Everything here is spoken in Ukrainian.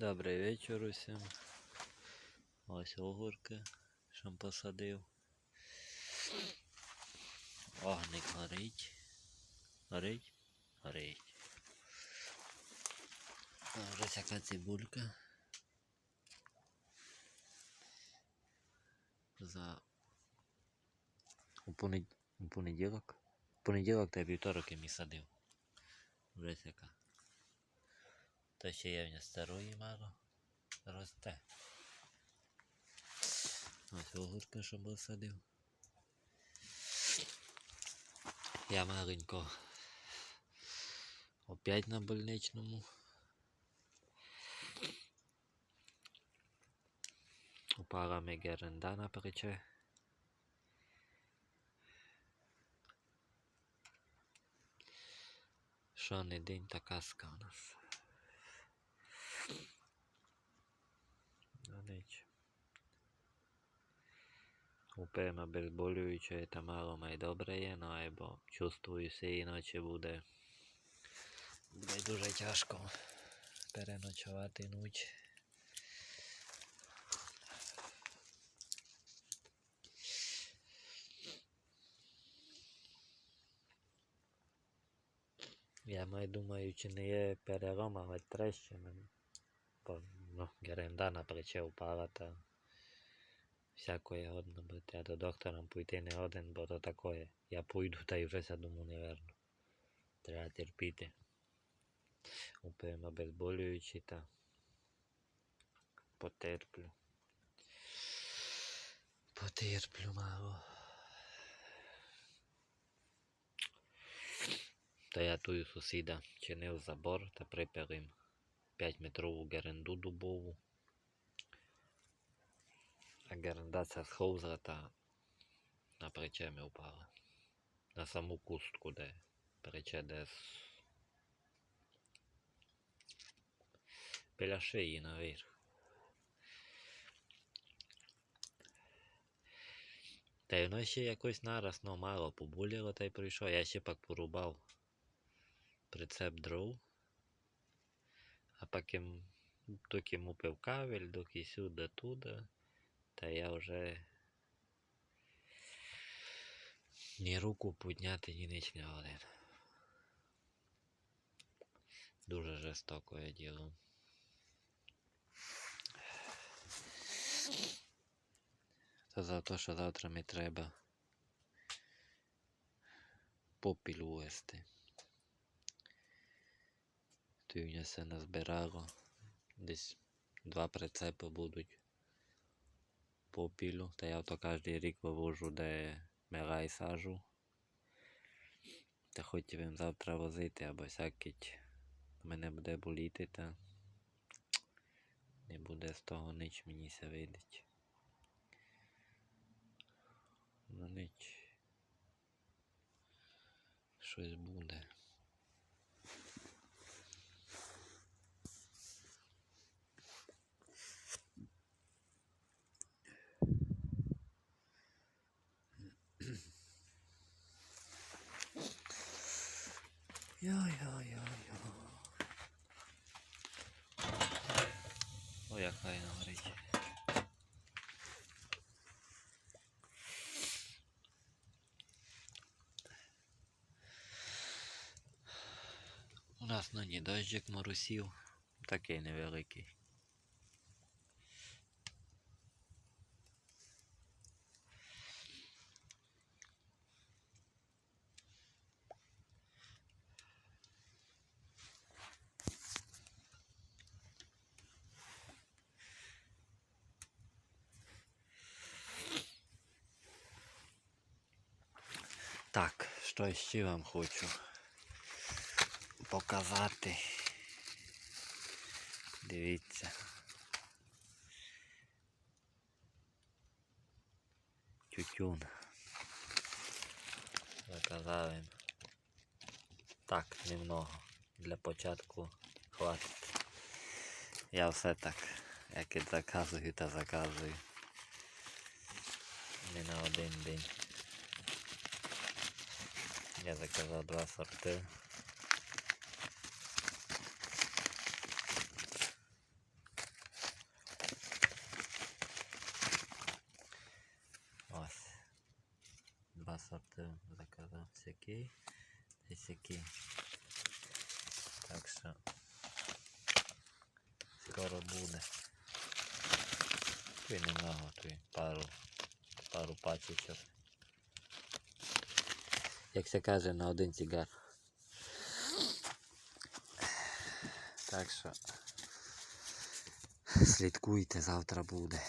Добрий вечір усім. Ось огурки, що посадив. Огник горить. Горить? Горить. Вже всяка цибулька. За у, понед... у понеділок. У понеділок та вівторок я мій садив. Вже всяка. То ще є в нього старої мало. Росте. Ось огурка, що посадив. Я маленько. Опять на больничному. Упала ми геренда на плече. Що не день, та казка у нас. Ну ніч. Упевно безболююче та мало май добре є, ну або чувствуюся, іначе буде. Буде дуже тяжко переночувати ніч. Я май думаю, чи не є перелом, але. Бо ну, геренда на плече впала та всякое годно бути. Я до доктора пойти не один, бо то такое. Я пойду та й вже дому не верну. Треба терпіти. Упевно безболюючи та потерплю. Потерплю мало. Та я тую сусіда чинив забор та припер їм 5-метрову геренду дубову. А геренда ця сховзла та на плече ми впала. На саму кустку, де плече десь біля шиї наверх. Та й воно ще якось нараз, ну мало поболіло та й прийшло. Я ще пак порубав прицеп дров. А потім доки мупив кавель, доки сюди туди, та я вже ні руку підняти, ні ніч не годин. Дуже жорстоке діло. Та за те, що завтра мені треба попіл увести. Мені все назбирало. Десь два прицепи будуть попілу. Та я то кожен рік вивожу, де мела і сажу. Та хотів завтра возити, або всякить мене буде боліти, та не буде з того ніч мені ся видить. Ну ніч. Щось буде. Йо-йо-йо-йо. Ой, як файно горить. У нас нині дощик моросів, такий невеликий. Так, що ще вам хочу показати. Дивіться. Тютюн. Заказав їм. Так, немного. Для початку хватить. Я все так, як і заказую та заказую. Не на один день. Я заказав два сорти. Ось. Два сорта заказал сякий і сякий. Так что скоро будет Твій немного, твій пару, пару пачечок. Як се каже, на один цігар. Так що слідкуйте, завтра буде.